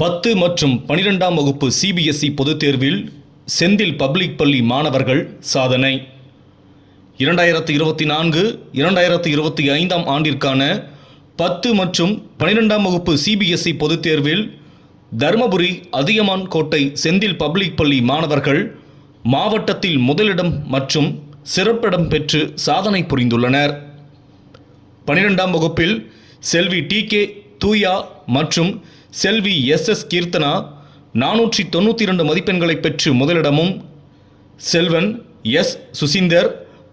பத்து மற்றும் பனிரெண்டாம் வகுப்பு சிபிஎஸ்இ பொதுத் தேர்வில் செந்தில் பப்ளிக் பள்ளி மாணவர்கள் சாதனை. இரண்டாயிரத்து இருபத்தி நான்கு இரண்டாயிரத்து இருபத்தி ஐந்தாம் ஆண்டிற்கான பத்து மற்றும் பனிரெண்டாம் வகுப்பு சிபிஎஸ்இ பொதுத் தேர்வில் தருமபுரி அதியமான் கோட்டை செந்தில் பப்ளிக் பள்ளி மாணவர்கள் மாவட்டத்தில் முதலிடம் மற்றும் சிறப்பிடம் பெற்று சாதனை புரிந்துள்ளனர். பனிரெண்டாம் வகுப்பில் செல்வி டி கே தூயா மற்றும் செல்வி எஸ் எஸ் கீர்த்தனா நானூற்றி தொண்ணூற்றி இரண்டு மதிப்பெண்களை பெற்று முதலிடமும் செல்வன் எஸ் சுசீந்தர்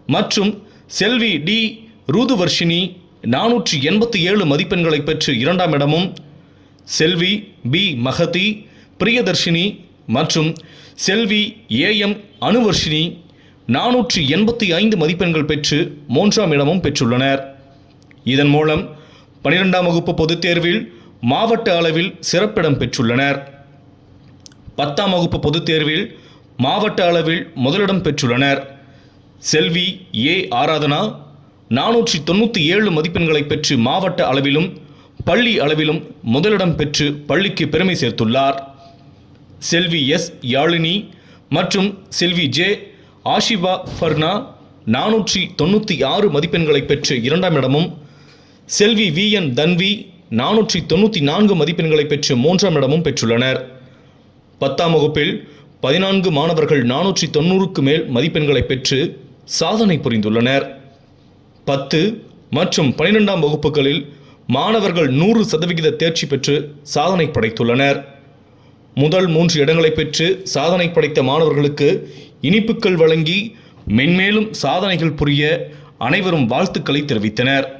மற்றும் செல்வி டி ரூதுவர்ஷினி நானூற்றி எண்பத்தி ஏழு மதிப்பெண்களை பெற்று இரண்டாம் இடமும் செல்வி பி மகதி பிரியதர்ஷினி மற்றும் செல்வி ஏஎம் அனுவர்ஷினி நானூற்றி எண்பத்தி ஐந்து மதிப்பெண்கள் பெற்று மூன்றாம் இடமும் பெற்றுள்ளனர். இதன் மூலம் பனிரெண்டாம் வகுப்பு பொதுத் தேர்வில் மாவட்ட அளவில் சிறப்பிடம் பெற்றுள்ளனர். பத்தாம் வகுப்பு பொதுத் தேர்வில் மாவட்ட அளவில் முதலிடம் பெற்றுள்ளனர். செல்வி ஏ ஆராதனா நானூற்றி தொண்ணூற்றி ஏழு மதிப்பெண்களை பெற்று மாவட்ட அளவிலும் பள்ளி அளவிலும் முதலிடம் பெற்று பள்ளிக்கு பெருமை சேர்த்துள்ளார். செல்வி எஸ் யாழினி மற்றும் செல்வி ஜே ஆஷிபா ஃபர்னா நானூற்றி தொண்ணூற்றி ஆறு மதிப்பெண்களை பெற்று இரண்டாம் இடமும். செல்வி வி என் தன்வி நானூற்றி தொண்ணூற்றி நான்கு மதிப்பெண்களை பெற்று மூன்றாம் இடமும் பெற்றுள்ளனர். பத்தாம் வகுப்பில் பதினான்கு மாணவர்கள் நானூற்றி தொண்ணூறுக்கு மேல் மதிப்பெண்களை பெற்று சாதனை புரிந்துள்ளனர். பத்து மற்றும் பனிரெண்டாம் வகுப்புகளில் மாணவர்கள் நூறு சதவிகித தேர்ச்சி பெற்று சாதனை படைத்துள்ளனர். முதல் மூன்று இடங்களை பெற்று சாதனை படைத்த மாணவர்களுக்கு இனிப்புகள் வழங்கி மென்மேலும் சாதனைகள் புரிய அனைவரும் வாழ்த்துக்களை தெரிவித்தனர்.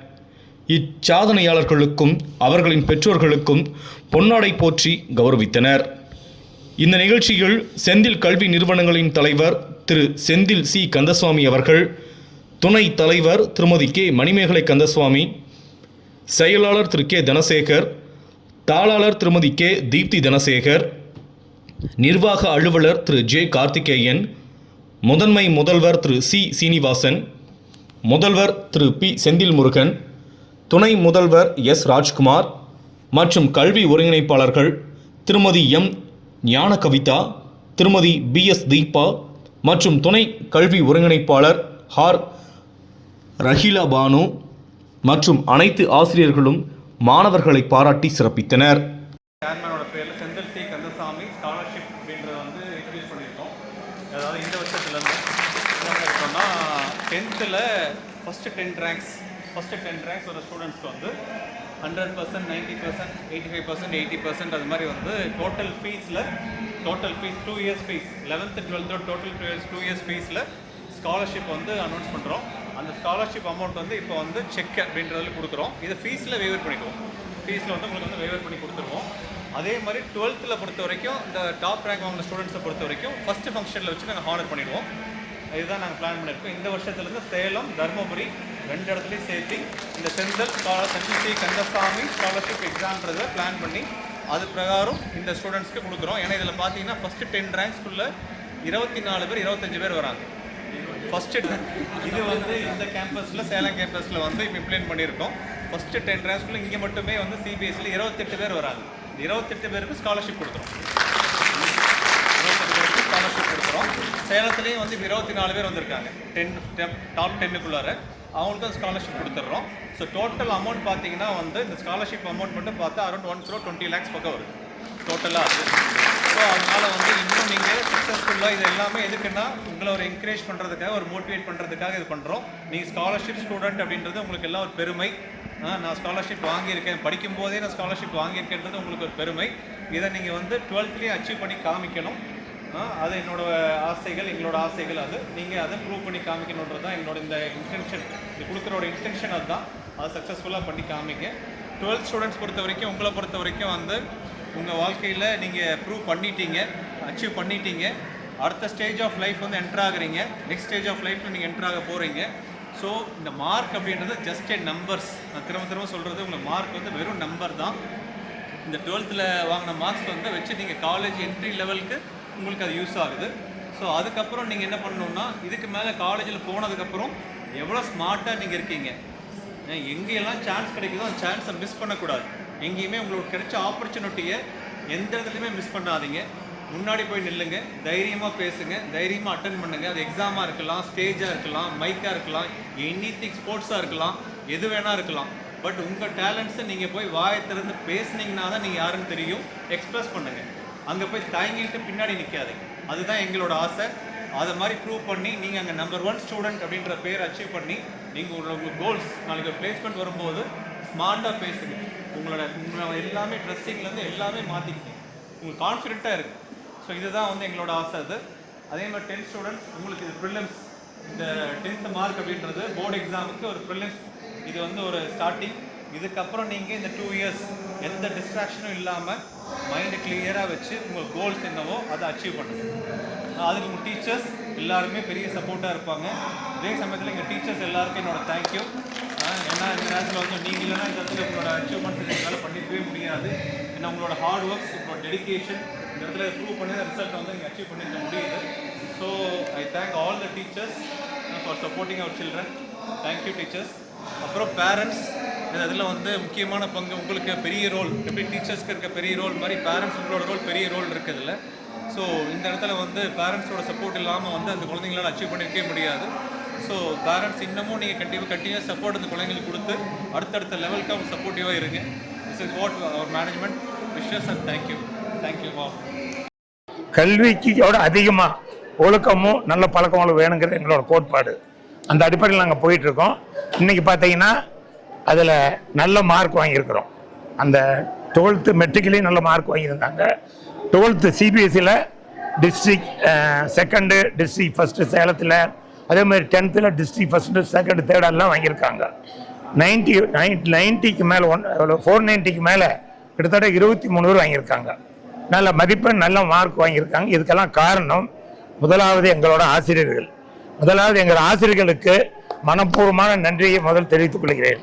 இச்சாதனையாளர்களுக்கும் அவர்களின் பெற்றோர்களுக்கும் பொன்னாடை போற்றி கௌரவித்தனர். இந்த நிகழ்ச்சியில் செந்தில் கல்வி நிறுவனங்களின் தலைவர் திரு செந்தில் சி. கந்தசுவாமி அவர்கள் துணை தலைவர் திருமதி கே. மணிமேகலை கந்தசுவாமி செயலாளர் திரு கே. தனசேகர் தாளாளர் திருமதி கே. தீப்தி தனசேகர் நிர்வாக அலுவலர் திரு ஜே. கார்த்திகேயன் முதன்மை முதல்வர் திரு சி. சீனிவாசன் முதல்வர் திரு பி. செந்தில் முருகன் துணை முதல்வர் எஸ். ராஜ்குமார் மற்றும் கல்வி ஒருங்கிணைப்பாளர்கள் திருமதி எம். ஞான கவிதா திருமதி பி. எஸ். தீபா மற்றும் துணை கல்வி ஒருங்கிணைப்பாளர் ஹார் ரஹீலா பானு மற்றும் அனைத்து ஆசிரியர்களும் மாணவர்களை பாராட்டி சிறப்பித்தனர். சேர்மனோட பேரில் செந்தில் சி. கந்தசாமி ஸ்காலர்ஷிப் அப்படின்றத வந்து இன்ட்ரடியூஸ் பண்ணியிருக்கோம். அதாவது இந்த வருஷத்துலேருந்து என்ன பண்ணியிருக்கோம்னா டென்த்தில் first ten ranks first ten ranks வர ஸ்டூடெண்ட்ஸ்க்கு வந்து hundred percent ninety percent eighty five percent eighty percent அது மாதிரி வந்து total ஃபீஸில் total fees two years fees eleventh டுவெல்த்தோட total two years two years ஃபீஸில் scholarship வந்து அனௌன்ஸ் பண்ணுறோம் அந்த ஸ்காலர்ஷிப் அமௌண்ட் வந்து இப்போ வந்து செக் அப்படின்றதுல கொடுக்குறோம். இதை ஃபீஸில் வேவர் பண்ணிக்குவோம். ஃபீஸில் வந்து உங்களுக்கு வந்து வேவர் பண்ணி கொடுத்துருவோம். அதே மாதிரி டுவெல்த்தில் பொறுத்த வரைக்கும் இந்த டாப் ரேங்க் வாங்கின ஸ்டூடெண்ட்ஸை பொறுத்த வரைக்கும் ஃபஸ்ட்டு ஃபங்க்ஷனில் வச்சு நாங்கள் ஹானர் பண்ணிடுவோம். இதுதான் நாங்கள் பிளான் பண்ணியிருக்கோம் இந்த வருஷத்துலேருந்து சேலம் தருமபுரி ரெண்டு இடத்துலையும் சேர்த்து இந்த செந்தல் ஸ்காலர் சென்சி கந்தசாமி ஸ்காலர்ஷிப் எக்ஸாம்ன்றதை பிளான் பண்ணி அது பிரகாரம் இந்த ஸ்டூடெண்ட்ஸ்க்கு கொடுக்குறோம். ஏன்னா இதில் பார்த்தீங்கன்னா ஃபஸ்ட்டு டென் ரேங்க்ஸ்க்குள்ளே இருபத்தி நாலு பேர் இருபத்தஞ்சு பேர் வராங்க. ஃபஸ்ட்டு இது வந்து இந்த கேம்பஸில் சேலம் கேம்பஸில் வந்து இப்போ இம்ப்ளிமெண்ட் பண்ணியிருக்கோம். ஃபஸ்ட்டு டென் ரேங்க்ஸ்குள்ளே இங்கே மட்டுமே வந்து சிபிஎஸ்சியில் இருபத்தெட்டு பேர் வராங்க. இருபத்தெட்டு பேருக்கு ஸ்காலர்ஷிப் கொடுக்குறோம். இருபத்தெட்டு பேருக்கு ஸ்காலர்ஷிப் கொடுக்குறோம். சேலத்துலேயும் வந்து இப்போ இருபத்தி நாலு பேர் வந்திருக்காங்க. டென் டாப் டென்னுக்குள்ளார அவங்களுக்கும் ஸ்காலர்ஷிப் கொடுத்துட்றோம். ஸோ டோட்டல் அமௌண்ட் பார்த்தீங்கன்னா வந்து இந்த ஸ்காலர்ஷிப் அமௌண்ட் மட்டும் பார்த்தா around one crore twenty lakhs பக்கம் வருது. டோட்டலாக அது. ஸோ அதனால் வந்து இன்னும் நீங்கள் சக்ஸஸ்ஃபுல்லாக இது எல்லாமே எதுக்குன்னா உங்களை ஒரு என்கரேஜ் பண்ணுறதுக்காக ஒரு மோட்டிவேட் பண்ணுறதுக்காக இது பண்ணுறோம் நீங்கள் ஸ்காலர்ஷிப் ஸ்டூடெண்ட் அப்படின்றது உங்களுக்கு எல்லாம் ஒரு பெருமை. நான் ஸ்காலர்ஷிப் வாங்கியிருக்கேன். படிக்கும் போதே நான் ஸ்காலர்ஷிப் வாங்கியிருக்கேன்றது உங்களுக்கு ஒரு பெருமை. இதை நீங்கள் வந்து டுவெல்த்லேயே அச்சீவ் பண்ணி காமிக்கணும். அது என்னோட ஆசைகள் எங்களோட ஆசைகள் அது. நீங்கள் அதை ப்ரூவ் பண்ணி காமிக்கணுன்றது தான் எங்களோட இந்த இன்டென்ஷன் இது கொடுக்குறோட இன்டென்ஷன் அதுதான். அதை சக்ஸஸ்ஃபுல்லாக பண்ணி காமிங்க. டுவெல்த் ஸ்டூடெண்ட்ஸ் பொறுத்த வரைக்கும் உங்களை பொறுத்த வரைக்கும் வந்து உங்கள் வாழ்க்கையில் நீங்கள் ப்ரூவ் பண்ணிட்டீங்க அச்சீவ் பண்ணிட்டீங்க. அடுத்த ஸ்டேஜ் ஆஃப் லைஃப் வந்து என்ட்ரு ஆகுறீங்க. நெக்ஸ்ட் ஸ்டேஜ் ஆஃப் லைஃப்பில் நீங்கள் என்ட்ரு ஆக போகிறீங்க ஸோ இந்த மார்க் அப்படின்றது ஜஸ்ட் ஏ நம்பர்ஸ் நான் திரும்ப திரும்ப சொல்கிறது உங்களுக்கு மார்க் வந்து வெறும் நம்பர் தான். இந்த டுவெல்த்தில் வாங்கின மார்க்ஸ் வந்து வச்சு நீங்கள் காலேஜ் என்ட்ரி லெவலுக்கு உங்களுக்கு அது யூஸ் ஆகுது. ஸோ அதுக்கப்புறம் நீங்கள் என்ன பண்ணணும்னா இதுக்கு மேலே காலேஜில் போனதுக்கப்புறம் எவ்வளோ ஸ்மார்ட்டாக நீங்கள் இருக்கீங்க. எங்கேயெல்லாம் சான்ஸ் கிடைக்குதோ அந்த சான்ஸை மிஸ் பண்ணக்கூடாது. எங்கேயுமே உங்களுக்கு கிடைச்ச ஆப்பர்ச்சுனிட்டியை எந்த இடத்துலையுமே மிஸ் பண்ணாதீங்க. முன்னாடி போய் நில்லுங்க தைரியமாக பேசுங்க தைரியமாக அட்டன் பண்ணுங்கள் அது எக்ஸாமாக இருக்கலாம் ஸ்டேஜாக இருக்கலாம் மைக்காக இருக்கலாம் எனி திங் ஸ்போர்ட்ஸாக இருக்கலாம் எது வேணால் இருக்கலாம். பட் உங்கள் டேலண்ட்ஸை நீங்கள் போய் வாயை திறந்து பேசுனீங்கன்னா தான் நீங்கள் யாருன்னு தெரியும். எக்ஸ்பிரஸ் பண்ணுங்கள் அங்கே போய் தயங்கிட்டு பின்னாடி நிற்காதீங்க அதுதான் எங்களோட ஆசை. அதை மாதிரி ப்ரூவ் பண்ணி நீங்கள் அங்கே நம்பர் ஒன் ஸ்டூடெண்ட் அப்படின்ற பேர் அச்சீவ் பண்ணி நீங்கள் உங்களோட உங்கள் கோல்ஸ் நாளைக்கு பிளேஸ்மெண்ட் வரும்போது ஸ்மார்ட்டாக பேசுங்க. உங்களோட உங்களோட எல்லாமே ட்ரெஸ்ஸிங்லேருந்து எல்லாமே மாற்றிக்கிங்க உங்களுக்கு கான்ஃபிடென்ட்டாக இருக்குது ஸோ இதுதான் வந்து எங்களோட ஆசை அது. அதே மாதிரி டென்த் ஸ்டூடெண்ட்ஸ் உங்களுக்கு இது ப்ரிலிம்ஸ் இந்த டென்த் மார்க் அப்படின்றது போர்டு எக்ஸாமுக்கு ஒரு ப்ரிலிம்ஸ் இது வந்து ஒரு ஸ்டார்டிங் இதுக்கப்புறம் நீங்கள் இந்த டூ இயர்ஸ் எந்த டிஸ்ட்ராக்ஷனும் இல்லாமல் மைண்டு கிளியராக வச்சு உங்கள் கோல்ஸ் என்னவோ அதை அச்சீவ் பண்ணுங்க. அதுக்கு உங்கள் டீச்சர்ஸ் எல்லாருமே பெரிய சப்போர்ட்டாக இருப்பாங்க. அதே சமயத்தில் எங்கள் டீச்சர்ஸ் எல்லாருக்கும் என்னோட தேங்க்யூ ஏன்னா இந்த நேரத்தில் வந்து நீங்கள் இல்லைனா இந்த இடத்துல உங்களோட அச்சீவ்மெண்ட்ஸ் எங்களால் பண்ணிக்கவே முடியாது. ஏன்னா உங்களோட ஹார்ட் ஒர்க்ஸ் உங்களோட டெடிகேஷன் இந்த இடத்துல ப்ரூவ் பண்ணி ரிசல்ட் வந்து நீங்கள் அச்சீவ் பண்ணிக்க முடியுது. So I thank all the teachers for supporting our children thank you teachers அப்புறம் பேரண்ட்ஸ் இந்த இதில் வந்து முக்கியமான பங்கு உங்களுக்கு பெரிய ரோல் எப்படி டீச்சர்ஸ்க்கு இருக்க பெரிய ரோல் மாதிரி பேரண்ட்ஸ் உங்களோட ரோல் பெரிய ரோல் இருக்குதுல்ல ஸோ இந்த இடத்துல வந்து பேரண்ட்ஸோட சப்போர்ட் இல்லாமல் வந்து அந்த குழந்தைங்களால் அச்சீவ் பண்ணியிருக்கவே முடியாது. ஸோ பேரண்ட்ஸ் இன்னமும் நீங்கள் கண்டிப்பாக கண்டினியூஸ் சப்போர்ட் அந்த குழந்தைங்களுக்கு கொடுத்து அடுத்தடுத்த லெவலுக்கு அவங்க சப்போர்ட்டிவாக இருங்க. This is what our management wishes and thank you thank you வா கல்விக்கோட அதிகமாக ஒழுக்கமும் நல்ல பழக்கங்களும் வேணுங்கிறது எங்களோட கோட்பாடு. அந்த அடிப்படையில் நாங்கள் போயிட்டுருக்கோம் இன்றைக்கி பார்த்தீங்கன்னா அதில் நல்ல மார்க் வாங்கியிருக்கிறோம். அந்த டுவெல்த்து மெட்ரிக்லேயும் நல்ல மார்க் வாங்கியிருந்தாங்க. டுவெல்த்து சிபிஎஸ்சியில் டிஸ்ட்ரிக் செகண்டு டிஸ்ட்ரிக் ஃபஸ்ட்டு சேலத்தில் அதே மாதிரி டென்த்தில் டிஸ்ட்ரிக் ஃபஸ்ட்டு செகண்ட் தேர்டெல்லாம் வாங்கியிருக்காங்க. நைன்ட்டி நைன் நைன்ட்டிக்கு மேலே ஒன் ஃபோர் நைன்ட்டிக்கு மேலே கிட்டத்தட்ட இருபத்தி மூணு பேர் வாங்கியிருக்காங்க. நல்ல மதிப்பெண் நல்ல மார்க் வாங்கியிருக்காங்க. இதுக்கெல்லாம் காரணம் முதலாவது எங்களோட ஆசிரியர்கள். முதலாவது எங்கள் ஆசிரியர்களுக்கு மனப்பூர்வமான நன்றியை முதல் தெரிவித்துக் கொள்கிறேன்.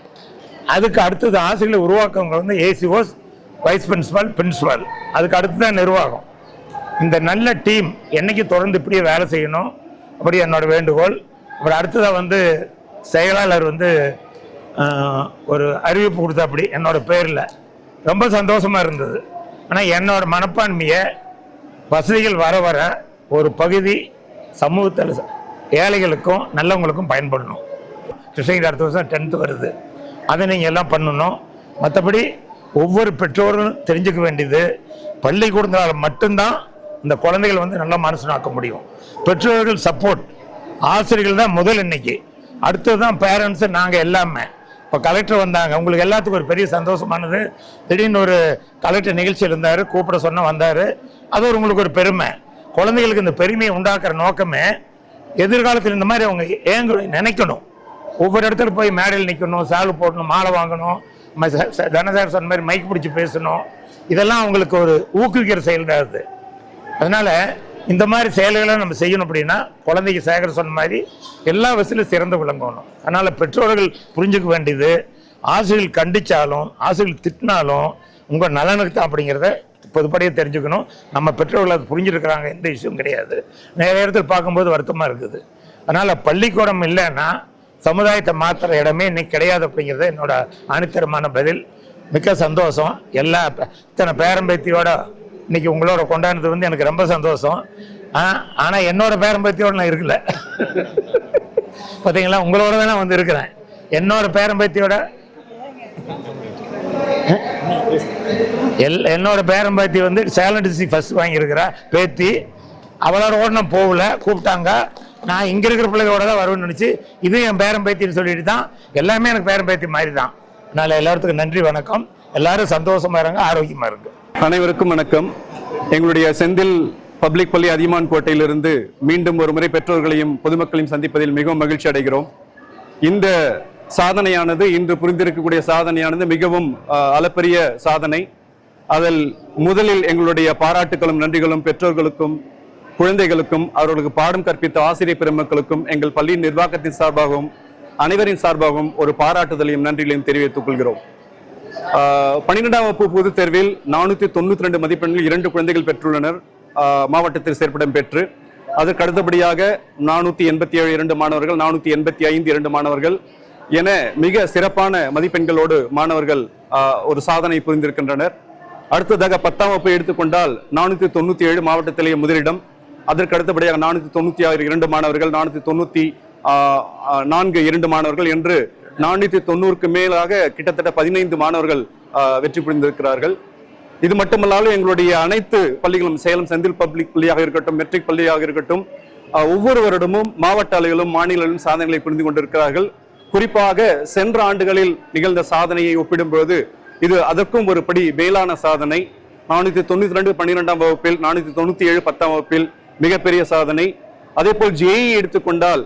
அதுக்கு அடுத்தது ஆசிரியர்களை உருவாக்குறவங்க வந்து ஏசிஓஸ் வைஸ் பிரின்சிபால் பிரின்சிபால் அதுக்கு அடுத்து தான் நிர்வாகம். இந்த நல்ல டீம் என்னைக்கு தொடர்ந்து இப்படியே வேலை செய்யணும் அப்படி என்னோட வேண்டுகோள். அப்புறம் அடுத்ததாக வந்து செயலாளர் வந்து ஒரு அறிவிப்பு கொடுத்தா அப்படி என்னோட பேரில். ரொம்ப சந்தோஷமாக இருந்தது. ஆனால் என்னோட மனப்பான்மையை வசதிகள் வர வர ஒரு பகுதி சமூகத்தில் ஏழைகளுக்கும் நல்லவங்களுக்கும் பயன்படணும். கிருஷ்ணகிரி அடுத்த வருஷம் டென்த்து வருது. அதை நீங்கள் எல்லாம் பண்ணணும். மற்றபடி ஒவ்வொரு பெற்றோரும் தெரிஞ்சுக்க வேண்டியது பள்ளிக்கூடங்களால் மட்டும்தான் இந்த குழந்தைகள் வந்து நல்ல மனசனாக்க முடியும். பெற்றோர்கள் சப்போர்ட் ஆசிரியர்கள் தான் முதல் இன்னைக்கு. அடுத்தது தான் பேரண்ட்ஸு நாங்கள் எல்லாமே. இப்போ கலெக்டர் வந்தாங்க. உங்களுக்கு எல்லாத்துக்கும் ஒரு பெரிய சந்தோஷமானது. திடீர்னு ஒரு கலெக்டர் நிகழ்ச்சி இருந்தார். கூப்பிட சொன்ன வந்தார். அது ஒரு உங்களுக்கு ஒரு பெருமை. குழந்தைகளுக்கு இந்த பெருமையை உண்டாக்குற நோக்கமே எதிர்காலத்தில் இந்த மாதிரி அவங்க ஏங்க நினைக்கணும். ஒவ்வொரு இடத்துல போய் மேடையில் நிற்கணும் சாலு போடணும் மாலை வாங்கணும் ம- ச- தனசார் சொன்ன மாதிரி மைக் பிடிச்சி பேசணும். இதெல்லாம் அவங்களுக்கு ஒரு ஊக்குவிக்கிற செயல் தான் அது. அதனால் இந்த மாதிரி செயல்களை நம்ம செய்யணும் அப்படின்னா குழந்தைக்கு சேகர் சொன்ன மாதிரி எல்லா வசதியிலும் சிறந்து விளங்கணும். அதனால் பெற்றோர்கள் புரிஞ்சுக்க வேண்டியது ஆசிரியர்கள் கண்டிச்சாலும் ஆசிரியர்கள் திட்டினாலும் உங்கள் நலனுக்கு தான் அப்படிங்கிறத பொதுப்படையாக தெரிஞ்சுக்கணும். நம்ம பெற்றோர்கள் அது புரிஞ்சுருக்கிறாங்க எந்த இஷ்யூவும் கிடையாது. நிறைய இடத்துல பார்க்கும்போது வருத்தமாக இருக்குது. அதனால் பள்ளிக்கூடம் இல்லைன்னா சமுதாயத்தை மாற்றுற இடமே இன்னைக்கு கிடையாது அப்படிங்கிறது என்னோட அனுத்தரமான பதில். மிக்க சந்தோஷம். எல்லா இத்தனை பேரம்பேத்தியோட இன்னைக்கு உங்களோட கொண்டாடுறது வந்து எனக்கு ரொம்ப சந்தோஷம். ஆனால் என்னோட பேரம்பத்தியோடு நான் இருக்கல. பார்த்தீங்களா உங்களோட தான் வந்து இருக்கிறேன். என்னோட பேரம்பத்தியோட எல் என்னோட பேரம்பேத்தி வந்து சேலம் டிஸ்ட்ரிக் ஃபஸ்ட் வாங்கியிருக்கிறா பேத்தி. அவளோட ஓட நான் போகல கூப்பிட்டாங்க. நான் இங்கே இருக்கிற பிள்ளைகளோட தான் வருவேன்னு நினச்சி இது என் பேரம்பேத்தின்னு சொல்லிட்டு தான் எல்லாமே எனக்கு பேரம் பேரம்பேத்தி மாதிரி தான் அதனால் எல்லாத்துக்கும் நன்றி வணக்கம். எல்லாரும் சந்தோஷமா இருங்க ஆரோக்கியமாக இருங்க. அனைவருக்கும் வணக்கம். எங்களுடைய செந்தில் பப்ளிக் பள்ளி அதிமான் கோட்டையிலிருந்து மீண்டும் ஒரு முறை பெற்றோர்களையும் பொதுமக்களையும் சந்திப்பதில் மிகவும் மகிழ்ச்சி அடைகிறோம். இந்த சாதனையானது இன்று புரிந்திருக்கக்கூடிய சாதனையானது மிகவும் அளப்பரிய சாதனை. அதில் முதலில் எங்களுடைய பாராட்டுகளும் நன்றிகளும் பெற்றோர்களுக்கும் குழந்தைகளுக்கும் அவர்களுக்கு பாடம் கற்பித்த ஆசிரியர் பெருமக்களுக்கும் எங்கள் பள்ளியின் நிர்வாகத்தின் சார்பாகவும் அனைவரின் சார்பாகவும் ஒரு பாராட்டுதலையும் நன்றிகளையும் தெரிவித்துக் கொள்கிறோம். பன்னிரெண்டாம் வகுப்பு பொதுத் தேர்வில் நானூற்றி தொண்ணூற்றி ரெண்டு மதிப்பெண்கள் இரண்டு குழந்தைகள் பெற்றுள்ளனர். மாவட்டத்தில் சேர்ப்பிடம் பெற்று அதற்கு அடுத்தபடியாக நானூற்றி எண்பத்தி ஏழு இரண்டு மாணவர்கள் நானூற்றி எண்பத்தி ஐந்து இரண்டு மாணவர்கள் என மிக சிறப்பான மதிப்பெண்களோடு மாணவர்கள் ஒரு சாதனை புரிந்திருக்கின்றனர். அடுத்ததாக பத்தாம் வகுப்பை எடுத்துக்கொண்டால் நானூற்றி தொண்ணூற்றி ஏழு மாவட்டத்திலேயே முதலிடம் அதற்கு அடுத்தபடியாக நானூற்றி தொண்ணூற்றி ஆறு இரண்டு மாணவர்கள் நானூற்றி தொண்ணூற்றி நான்கு இரண்டு மாணவர்கள் என்று நானூற்றி தொண்ணூறுக்கு மேலாக கிட்டத்தட்ட பதினைந்து மாணவர்கள் வெற்றி புரிந்திருக்கிறார்கள். இது மட்டுமல்லாமல் எங்களுடைய அனைத்து பள்ளிகளும் சேலம் செந்தில் பப்ளிக் பள்ளியாக இருக்கட்டும் மெட்ரிக் பள்ளியாக இருக்கட்டும் ஒவ்வொரு வருடமும் மாவட்ட அளவிலும் மாநில சாதனைகளை புரிந்து கொண்டிருக்கிறார்கள். குறிப்பாக சென்ற ஆண்டுகளில் நிகழ்ந்த சாதனையை ஒப்பிடும்போது இது அதற்கும் ஒரு படி மேலான சாதனை. நானூற்றி தொண்ணூற்றி ரெண்டு பன்னிரெண்டாம் வகுப்பில் நானூற்றி தொண்ணூற்றி ஏழு பத்தாம் வகுப்பில் மிகப்பெரிய சாதனை. அதே போல் ஜேஇ எடுத்துக்கொண்டால்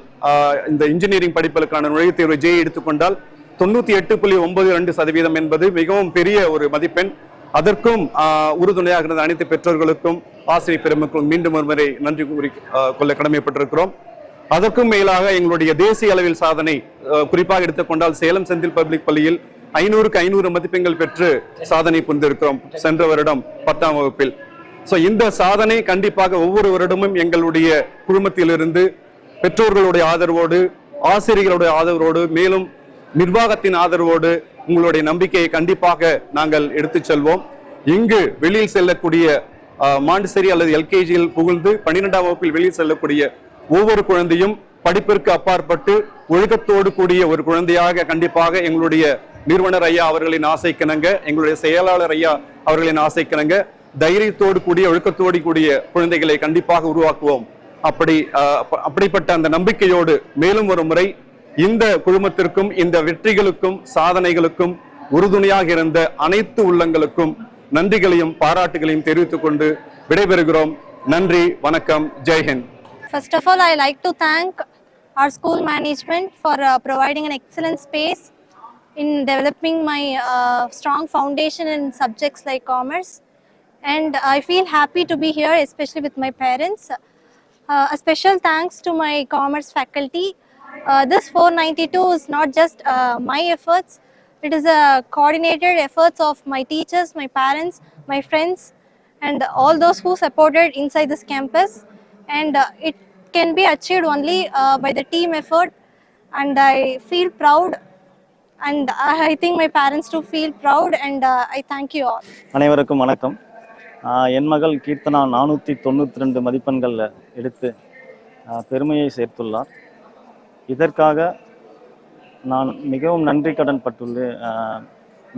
இந்த இன்ஜினியரிங் படிப்புகளுக்கான நுழைவுத் தேர்வு ஜேஇ எடுத்துக்கொண்டால் தொண்ணூத்தி எட்டு புள்ளி ஒன்பது ரெண்டு சதவீதம் என்பது மிகவும் பெரிய ஒரு மதிப்பெண். அதற்கும் உறுதுணையாக இருந்த அனைத்து பெற்றோர்களுக்கும் ஆசிரியர் பெருமக்களும் மீண்டும் ஒருமுறை நன்றி கூறி கொள்ள கடமைப்பட்டிருக்கிறோம். அதற்கும் மேலாக எங்களுடைய தேசிய அளவில் சாதனை குறிப்பாக எடுத்துக்கொண்டால் சேலம் செந்தில் பப்ளிக் பள்ளியில் ஐநூறுக்கு ஐநூறு மதிப்பெண்கள் பெற்று சாதனை புரிந்திருக்கிறோம். சென்ற வருடம் பத்தாம் வகுப்பில். ஸோ இந்த சாதனை கண்டிப்பாக ஒவ்வொரு வருடமும் எங்களுடைய குழுமத்திலிருந்து பெற்றோர்களுடைய ஆதரவோடு ஆசிரியர்களுடைய ஆதரவோடு மேலும் நிர்வாகத்தின் ஆதரவோடு உங்களுடைய நம்பிக்கையை கண்டிப்பாக நாங்கள் எடுத்துச் செல்வோம். இங்கு வெளியில் செல்லக்கூடிய மாண்டிசேரி அல்லது எல்கேஜியில் புகுந்து பன்னிரெண்டாம் வகுப்பில் வெளியில் செல்லக்கூடிய ஒவ்வொரு குழந்தையும் படிப்பிற்கு அப்பாற்பட்டு ஒழுக்கத்தோடு கூடிய ஒரு குழந்தையாக கண்டிப்பாக எங்களுடைய நிறுவனர் ஐயா அவர்களின் ஆசைக்கிணங்க எங்களுடைய செயலாளர் ஐயா அவர்களின் ஆசைக்கிணங்க தைரியத்தோடு கூடிய ஒழுக்கத்தோடு கூடிய குழந்தைகளை கண்டிப்பாக உருவாக்குவோம். அப்படி அப்படிப்பட்ட அந்த நம்பிக்கையோடு மேலும் ஒரு முறை இந்த குழுமத்திற்கும் இந்த வெற்றிகளுக்கும் சாதனைகளுக்கும் உறுதுணையாக இருந்த அனைத்து உள்ளங்களுக்கும் நன்றிகளையும் பாராட்டுகளையும் தெரிவித்துக் கொண்டு விடைபெறுகிறோம். நன்றி வணக்கம் ஜெய்ஹிந்த் First of all, I like to thank our school management for uh, providing an excellent space in developing my uh, strong foundation in subjects like commerce. And I feel happy to be here, especially with my parents. Uh, a special thanks to my commerce faculty. Uh, this 492 is not just uh, my efforts, it is a coordinated efforts of my teachers, my parents, my friends, and all those who supported inside this campus and uh, it can be achieved only uh, by the team effort and i feel proud and i I think my parents too feel proud and uh, i thank you all அனைவருக்கும் வணக்கம் ஆஹ் என் மகள் கீர்த்தனா நானூற்றி தொண்ணூற்றி ரெண்டு மதிப்பெண்களில் எடுத்து பெருமையை சேர்த்துள்ளார். இதற்காக நான் மிகவும் நன்றி கடன் பட்டுள்ள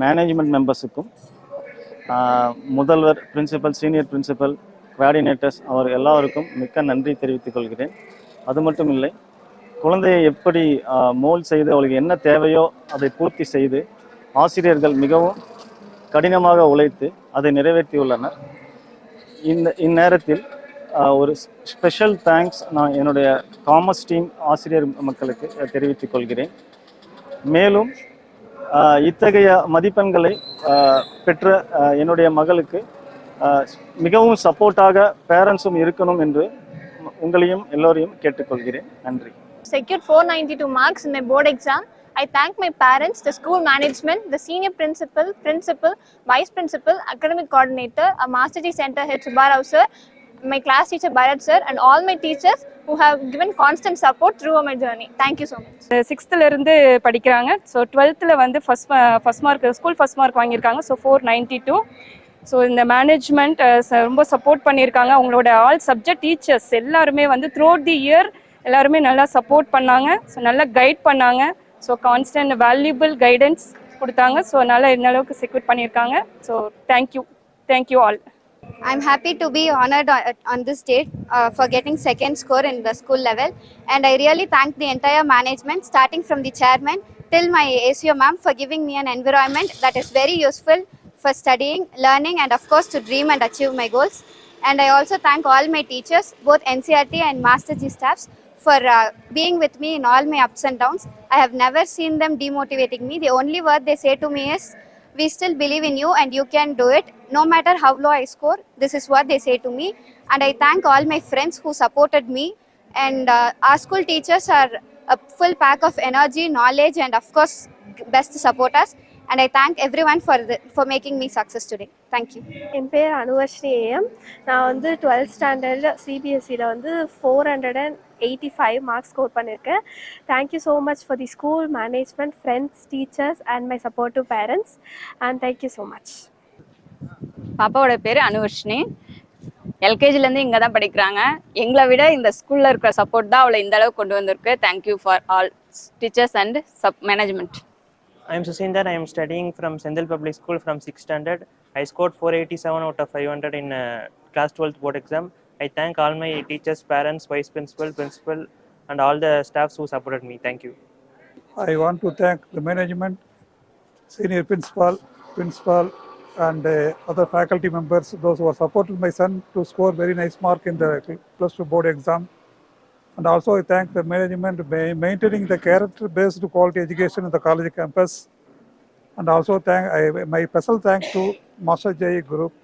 மேனேஜ்மெண்ட் மெம்பர்ஸுக்கும் முதல்வர் பிரின்சிபல் சீனியர் பிரின்சிபல் குவாடினேட்டர்ஸ் அவர் எல்லாருக்கும் மிக்க நன்றி தெரிவித்துக் கொள்கிறேன். அது மட்டும் இல்லை குழந்தையை எப்படி மோல் செய்து அவளுக்கு என்ன தேவையோ அதை பூர்த்தி செய்து ஆசிரியர்கள் மிகவும் கடினமாக உழைத்து அதை நிறைவேற்றியுள்ளனர். இந்த இந்நேரத்தில் ஒரு ஸ்பெஷல் தேங்க்ஸ் நான் என்னுடைய காமர்ஸ் டீம் ஆசிரியர் மக்களுக்கு தெரிவித்துக் கொள்கிறேன். மேலும் இத்தகைய மதிப்பெண்களை பெற்ற என்னுடைய மகளுக்கு மிகவும் சப்போர்ட்டாக பேரண்ட்ஸும் இருக்கணும் என்று உங்களையும் எல்லோரையும் கேட்டுக்கொள்கிறேன். நன்றி. Secure four ninety two marks இந்த board exam I thank my parents, the school management, the senior principal, principal, vice principal, academic coordinator, a Master G Center head Subbarao sir, my class teacher Bharat sir, and all my teachers who have given constant support throughout my journey. Thank you so much. சிக்ஸ்த்துல இருந்து படிக்கிறாங்க so டுவெல்த்தில் வந்து first first mark school first mark வாங்கியிருக்காங்க so four ninety two so இந்த management ரொம்ப support பண்ணியிருக்காங்க அவங்களோட ஆல் சப்ஜெக்ட் டீச்சர்ஸ் எல்லாருமே வந்து த்ரூ தி இயர் எல்லாருமே நல்லா சப்போர்ட் பண்ணாங்க ஸோ நல்லா கைட் பண்ணாங்க ஸோ கான்ஸ்டன்ட் வேல்யூபிள் கைடன்ஸ் கொடுத்தாங்க ஸோ நல்லா இந்த அளவுக்கு செக்யூர் பண்ணியிருக்காங்க so thank you thank you all I'm happy to be honored on, on this date uh, for getting second score in the school level. And I really thank the entire management, starting from the chairman till my ACO ma'am, for giving me an environment that is very useful for studying, learning, and of course to dream and achieve my goals. And I also thank all my teachers, both NCRT and Master G staffs, for uh, being with me in all my ups and downs. I have never seen them demotivating me. The only word they say to me is, we still believe in you and you can do it no matter how low i score this is what they say to me and i thank all my friends who supported me and uh, our school teachers are a full pack of energy knowledge and of course best supporters and i thank everyone for the, for making me success today. Thank you. என் பேர் Anuvarshini A M நான் வந்து twelfth standard சிபிஎஸ்சியில் வந்து four hundred and eighty five marks score பண்ணியிருக்கேன் thank you so much for the school management friends teachers and my supportive parents and thank you so much பாப்பாவோட பேர் அனுவர்ஷினி. எல்கேஜிலேருந்து இங்கே தான் படிக்கிறாங்க. எங்களை விட இந்த ஸ்கூலில் இருக்கிற சப்போர்ட் தான் அவளை இந்த அளவுக்கு கொண்டு வந்திருக்கு. Thank you for all teachers and sub management I am Susinder. I am studying from Sendil Public School from 6th standard. I scored 487 out of 500 in uh, class 12th board exam. I thank all my teachers, parents, vice principal, principal, and all the staffs who supported me. Thank you. I want to thank the management, senior principal, principal, and uh, other faculty members, those who have supported my son to score very nice mark in the plus two board exam. And also I thank the management ma- maintaining the character-based quality education in the college campus. And also thank I, my special thanks to Master Jay Group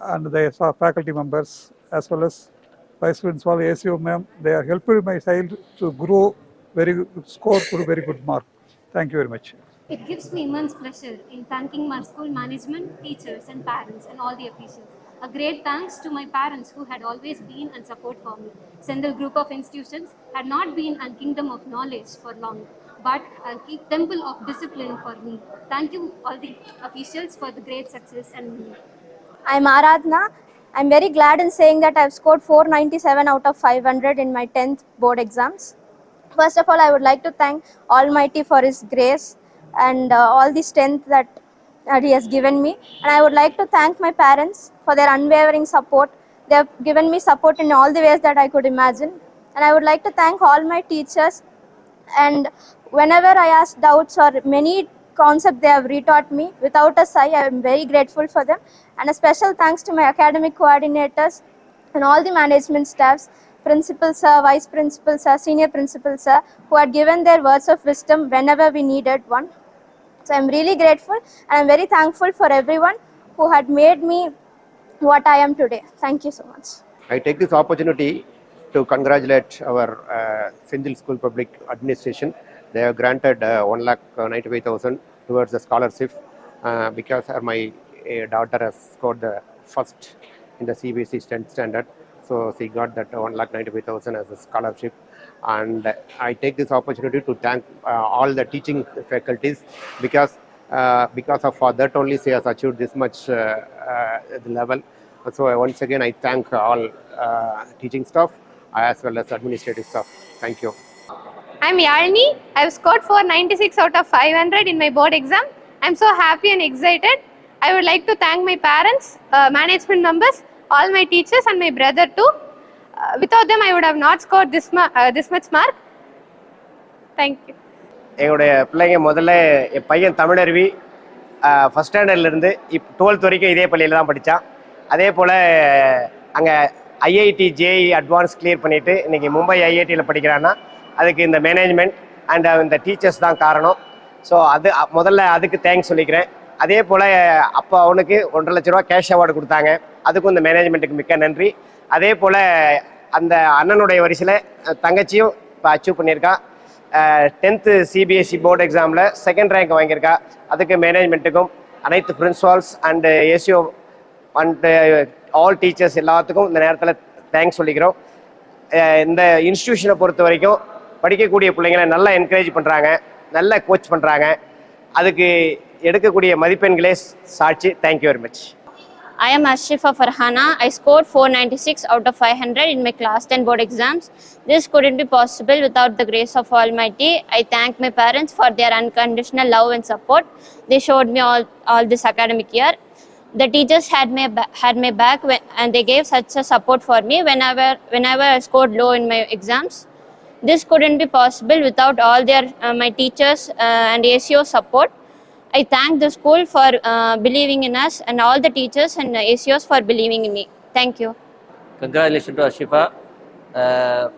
and the faculty members as well as vice principal ACO ma'am. They are helping my child to grow very score to very good mark. Thank you very much. It gives me immense pleasure in thanking my school management, teachers, and parents, and all the officials. A great thanks to my parents who had always been and support for me. Sendal Group of Institutions had not been a kingdom of knowledge for long, but a temple of discipline for me. Thank you, all the officials, for the great success and me. I'm Aradhna. I'm very glad in saying that I've scored 497 out of 500 in my 10th board exams. First of all, I would like to thank Almighty for His grace and uh, all the strength that, that He has given me. And I would like to thank my parents for their unwavering support. They have given me support in all the ways that I could imagine. And I would like to thank all my teachers and whenever I ask doubts or many concepts they have retaught me without a sigh, I am very grateful for them. And a special thanks to my academic coordinators and all the management staffs, principal sir, vice principal sir, senior principal sir, who had given their words of wisdom whenever we needed one. So I'm really grateful and I'm very thankful for everyone who had made me what I am today. Thank you so much. I take this opportunity to congratulate our uh, Sindhil School Public Administration. They have granted uh, 1 lakh uh, 95,000 towards the scholarship uh, because my uh, daughter has scored the first in the CBSE 10th standard. So she got that 1 lakh 95,000 as a scholarship. And I take this opportunity to thank uh, all the teaching faculties because uh, because of that only she has achieved this much uh, level. So once again, I thank all teaching staff as well as administrative staff. Thank you. I'm Yalini. I've scored 496 out of 500 in my board exam. I'm so happy and excited. I would like to thank my parents, uh, management members, all my teachers, and my brother too. Uh, then I would have not score this this much mark this much எங்களுடைய பிள்ளைங்க முதல்ல என் பையன் Tamilaruvi first ஸ்டாண்டர்ட்லேருந்து இப் twelfth வரைக்கும் இதே பள்ளியில் தான் படித்தான் அதே போல் அங்கே ஐஐடி ஜேஇ அட்வான்ஸ் கிளியர் பண்ணிவிட்டு இன்றைக்கி மும்பை ஐஐடியில் படிக்கிறான்னா அதுக்கு இந்த மேனேஜ்மெண்ட் அண்ட் uh, இந்த டீச்சர்ஸ் தான் காரணம். ஸோ அது முதல்ல அதுக்கு தேங்க்ஸ் சொல்லிக்கிறேன். அதே போல் அப்போ அவனுக்கு ஒன்றரை லட்ச ரூபா கேஷ் அவார்டு கொடுத்தாங்க. அதுக்கும் இந்த மேனேஜ்மெண்ட்டுக்கு மிக்க நன்றி. அதே போல் அந்த அண்ணனுடைய வரிசையில் தங்கச்சியும் இப்போ அச்சீவ் பண்ணியிருக்கா. டென்த்து சிபிஎஸ்சி போர்டு எக்ஸாமில் செகண்ட் ரேங்க் வாங்கியிருக்கா. அதுக்கு மேனேஜ்மெண்ட்டுக்கும் அனைத்து பிரின்ஸ்பால்ஸ் அண்டு ஏசியோ அண்ட் ஆல் டீச்சர்ஸ் எல்லாத்துக்கும் இந்த நேரத்தில் தேங்க்ஸ் சொல்லிக்கிறோம். இந்த இன்ஸ்டியூஷனை பொறுத்த வரைக்கும் படிக்கக்கூடிய பிள்ளைங்களை நல்லா என்கரேஜ் பண்ணுறாங்க நல்லா கோச் பண்ணுறாங்க அதுக்கு எடுக்கக்கூடிய மதிப்பெண்களே சாட்சி. Thank you very much I am Ashifa Farhana. I scored 496 out of 500 in my class 10 board exams. This couldn't be possible without the grace of Almighty. I thank my parents for their unconditional love and support. They showed me all, all this academic year. The teachers had my had my back when, and they gave such a support for me whenever whenever I scored low in my exams. This couldn't be possible without all their uh, my teachers uh, and ACO support. I thank the school for uh, believing in us and all the teachers and ACOs for believing in me. Thank you. Congratulations to Ashifa. Uh,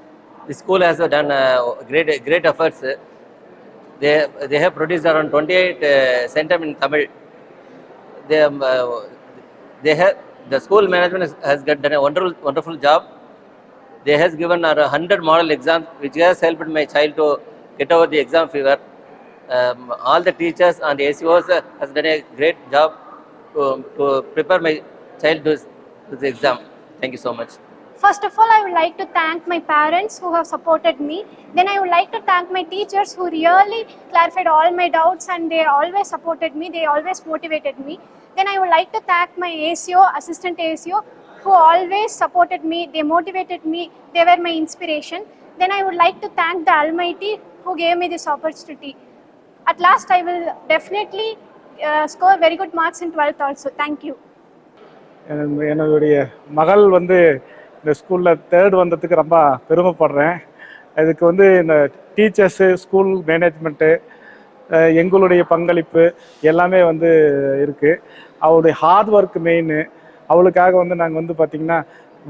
the school has done uh, great great efforts. They they have produced around 28 uh, centum in Tamil. They um, uh, they have the school management has, has got done a wonderful wonderful job. They has given around 100 model exams, which has helped my child to get over the exam fever. Um, all the teachers and the ACOs uh, has done a great job to, to prepare my child to, to the exam. Thank you so much. First of all, I would like to thank my parents who have supported me. Then I would like to thank my teachers who really clarified all my doubts and they always supported me. They always motivated me. then I would like to thank my ACO, assistant ACO, who always supported me, they motivated me, they were my inspiration. Then I would like to thank the Almighty who gave me this opportunity. At last, I will definitely uh, score very good marks in 12th also. Thank you. என்னுடைய மகள் வந்து இந்த ஸ்கூலில் third வந்ததுக்கு ரொம்ப பெருமைப்படுறேன் இதுக்கு வந்து இந்த டீச்சர்ஸு ஸ்கூல் மேனேஜ்மெண்ட்டு எங்களுடைய பங்களிப்பு எல்லாமே வந்து இருக்குது அவளுடைய ஹார்ட் ஒர்க் மெயின் அவளுக்காக வந்து நாங்கள் வந்து பார்த்திங்கன்னா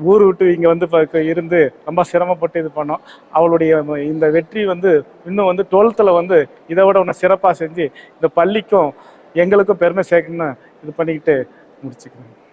ஊர் விட்டு இங்கே வந்து ப- இருந்து ரொம்ப சிரமப்பட்டு இது பண்ணோம். அவளுடைய இந்த வெற்றி வந்து இன்னும் வந்து டுவெல்த்தில் வந்து இதை விட ஒன்று சிறப்பாக செஞ்சு இந்த பள்ளிக்கும் எங்களுக்கும் பெருமை சேர்க்கணும்னு இது பண்ணிக்கிட்டு முடிச்சுக்கிறேன்.